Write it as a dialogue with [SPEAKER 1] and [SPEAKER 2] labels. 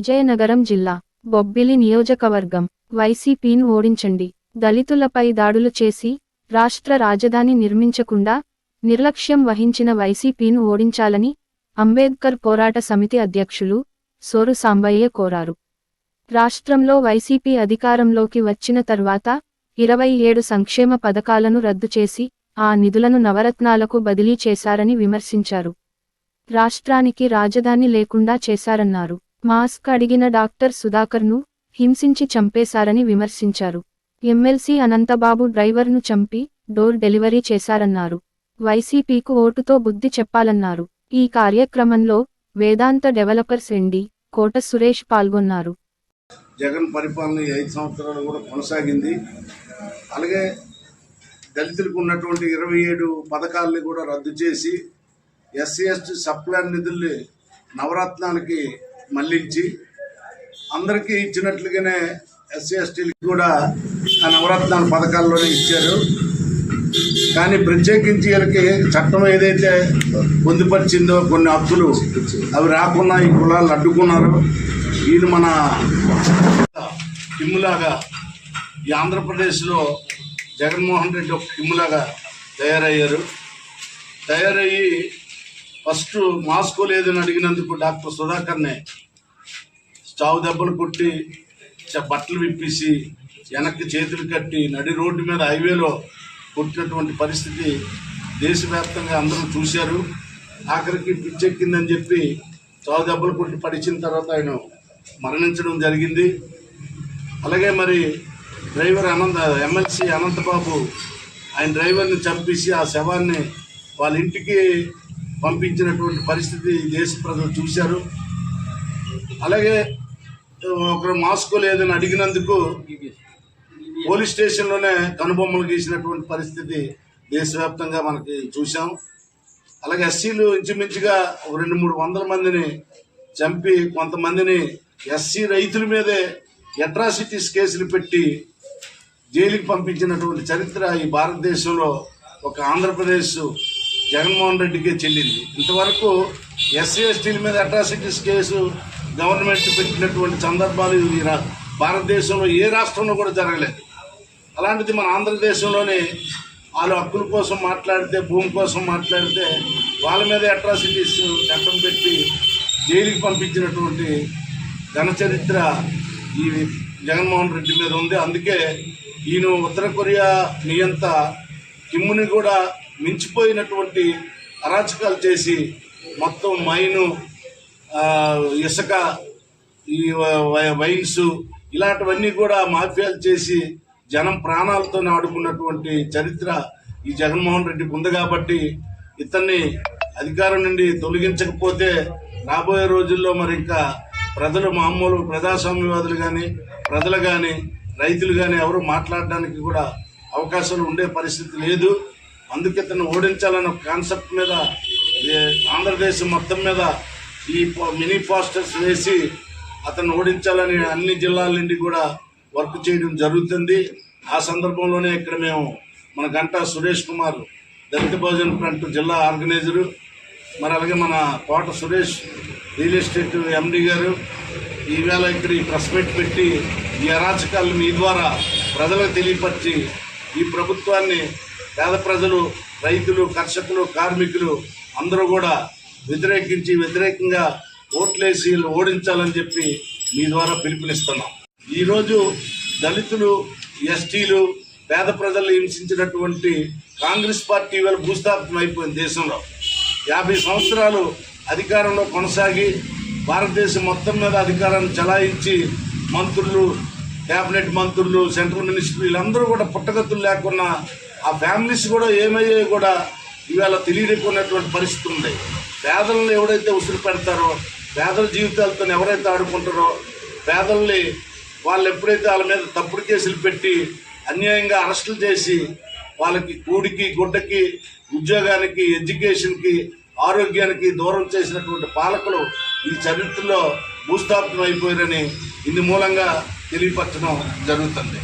[SPEAKER 1] విజయనగరం జిల్లా బొబ్బిలి నియోజకవర్గం. వైసీపీని ఓడించండి. దళితులపై దాడులు చేసి రాష్ట్ర రాజధాని నిర్మించకుండా నిర్లక్ష్యం వహించిన వైసీపీను ఓడించాలని అంబేద్కర్ పోరాట సమితి అధ్యక్షులు సోరు సాంబయ్య కోరారు. రాష్ట్రంలో వైసీపీ అధికారంలోకి వచ్చిన తర్వాత ఇరవై ఏడు సంక్షేమ పథకాలను రద్దు చేసి ఆ నిధులను నవరత్నాలకు బదిలీ చేశారని విమర్శించారు. రాష్ట్రానికి రాజధాని లేకుండా చేశారన్నారు. మాస్క్ అడిగిన డాక్టర్ సుధాకర్ను హింసించి చంపేశారని విమర్శించారు. ఎమ్మెల్సీ అనంతబాబు డ్రైవర్ను చంపి డోర్ డెలివరీ చేశారన్నారు. వైసీపీకు ఓటుతో బుద్ధి చెప్పాలన్నారు. ఈ కార్యక్రమంలో వేదాంత డెవలపర్స్ ఎండి కోట సురేష్ పాల్గొన్నారు.
[SPEAKER 2] జగన్ పరిపాలన ఐదు సంవత్సరాలు కూడా కొనసాగింది. అలాగే దళితులకు ఉన్నటువంటి ఇరవై ఏడు పథకాలని కూడా రద్దు చేసి ఎస్సీ ఎస్టీ సప్లాన్ నిధుల్ని నవరత్నాలకి మళ్ళించి అందరికీ ఇచ్చినట్లుగానే ఎస్సీ ఎస్టీలకు కూడా ఆ నవరత్నాల పథకాల్లోనే ఇచ్చారు. కానీ ప్రత్యేకించి వీళ్ళకి చట్టం ఏదైతే పొందుపరిచిందో కొన్ని హక్కులు అవి రాకుండా ఈ కులాలు అడ్డుకున్నారు. వీళ్ళు మన కిమ్ములాగా ఈ ఆంధ్రప్రదేశ్లో జగన్మోహన్ రెడ్డి ఒక కిమ్ములాగా తయారయ్యారు. తయారయ్యి ఫస్ట్ మాస్కో లేదని అడిగినందుకు డాక్టర్ సుధాకర్నే చావు దెబ్బలు కొట్టి చ- బట్టలు విప్పేసి వెనక్కి చేతులు కట్టి నడి రోడ్డు మీద హైవేలో కొట్టినటువంటి పరిస్థితి దేశవ్యాప్తంగా అందరూ చూశారు. ఆఖరికి పిచ్చెక్కిందని చెప్పి చావు దెబ్బలు కొట్టి పడిచిన తర్వాత ఆయన మరణించడం జరిగింది. అలాగే మరి డ్రైవర్ అనంత ఎమ్మెల్సీ అనంతబాబు ఆయన డ్రైవర్ని చంపేసి ఆ శవాన్ని వాళ్ళ ఇంటికి పంపించినటువంటి పరిస్థితి దేశ ప్రజలు చూశారు. అలాగే ఒకరు మాస్క్ లేదని అడిగినందుకు పోలీస్ స్టేషన్లోనే కనుబొమ్మలు గీసినటువంటి పరిస్థితి దేశవ్యాప్తంగా మనకి చూసాం అలాగే ఎస్సీలు ఇంచుమించుగా రెండు మూడు వందల మందిని చంపి కొంతమందిని ఎస్సీ రైతుల మీదే అట్రాసిటీస్ కేసులు పెట్టి జైలుకి పంపించినటువంటి చరిత్ర ఈ భారతదేశంలో ఒక ఆంధ్రప్రదేశ్ జగన్మోహన్ రెడ్డికే చెల్లింది. ఇంతవరకు ఎస్సీ ఎస్టీల మీద అట్రాసిటీస్ కేసు గవర్నమెంట్ పెట్టినటువంటి సందర్భాలు ఈ భారతదేశంలో ఏ రాష్ట్రంలో కూడా జరగలేదు. అలాంటిది మన ఆంధ్రదేశంలోనే వాళ్ళు హక్కుల కోసం మాట్లాడితే భూమి కోసం మాట్లాడితే వాళ్ళ మీద అట్రాసిటీస్ చట్టం పెట్టి జైలుకి పంపించినటువంటి ఘన చరిత్ర ఈ జగన్మోహన్ రెడ్డి మీద ఉంది. అందుకే ఈయన ఉత్తర కొరియా నియంత కిమ్ముని కూడా మించిపోయినటువంటి అరాచకాలు చేసి మొత్తం మైను ఇసుక ఈ వ- వైన్స్ ఇలాంటివన్నీ కూడా మాఫియాలు చేసి జనం ప్రాణాలతో ఆడుకున్నటువంటి చరిత్ర ఈ జగన్మోహన్ రెడ్డికి ఉంది కాబట్టి ఇతన్ని అధికారం నుండి తొలగించకపోతే రాబోయే రోజుల్లో మరి ఇంకా ప్రజలు మామూలు ప్రజాస్వామ్యవాదులు కానీ ప్రజలు కానీ రైతులు కానీ ఎవరు మాట్లాడడానికి కూడా అవకాశాలు ఉండే పరిస్థితి లేదు. అందుకే ఇతను ఓడించాలన్న కాన్సెప్ట్ మీద ఏ, ఆంధ్రదేశం మొత్తం మీద ఈ మినీ పోస్టర్స్ వేసి అతను ఓడించాలని అన్ని జిల్లాల నుండి కూడా వర్క్ చేయడం జరుగుతుంది. ఆ సందర్భంలోనే ఇక్కడ మేము మన గంటా సురేష్ కుమార్ దళిత భోజన ఫ్రంట్ జిల్లా ఆర్గనైజరు మరి అలాగే మన Kota Suresh real estate MD గారు ఈవేళ ఇక్కడ ఈ ప్రెస్ మీట్ పెట్టి ఈ అరాచకాలను మీ ద్వారా ప్రజలకు తెలియపరిచి ఈ ప్రభుత్వాన్ని పేద ప్రజలు రైతులు కర్షకులు కార్మికులు అందరూ కూడా వ్యతిరేకించి వ్యతిరేకంగా ఓట్లేసి ఓడించాలని చెప్పి మీ ద్వారా పిలుపునిస్తున్నాం. ఈరోజు దళితులు ఎస్టీలు పేద ప్రజలు హింసించినటువంటి కాంగ్రెస్ పార్టీ ఇవాళ భూస్థాపితం అయిపోయింది దేశంలో. యాభై సంవత్సరాలు అధికారంలో కొనసాగి భారతదేశం మొత్తం మీద అధికారాన్ని చలాయించి మంత్రులు కేబినెట్ మంత్రులు సెంట్రల్ మినిస్టర్లు వీళ్ళందరూ కూడా పుట్టగతులు లేకున్నా ఆ ఫ్యామిలీస్ కూడా ఏమయ్యాయో కూడా ఇవాళ తెలియకున్నటువంటి పరిస్థితి ఉంది పేదలను ఎవరైతే ఉసిరి పెడతారో పేదల జీవితాలతో ఎవరైతే ఆడుకుంటారో పేదల్ని వాళ్ళు ఎప్పుడైతే వాళ్ళ మీద తప్పుడు కేసులు పెట్టి అన్యాయంగా అరెస్టులు చేసి వాళ్ళకి కూడికి గుడ్డకి ఉద్యోగానికి ఎడ్యుకేషన్కి ఆరోగ్యానికి దూరం చేసినటువంటి పాలకులు ఈ చరిత్రలో భూస్థాపితం అయిపోయారని ఇందు మూలంగా తెలియపరచడం జరుగుతుంది.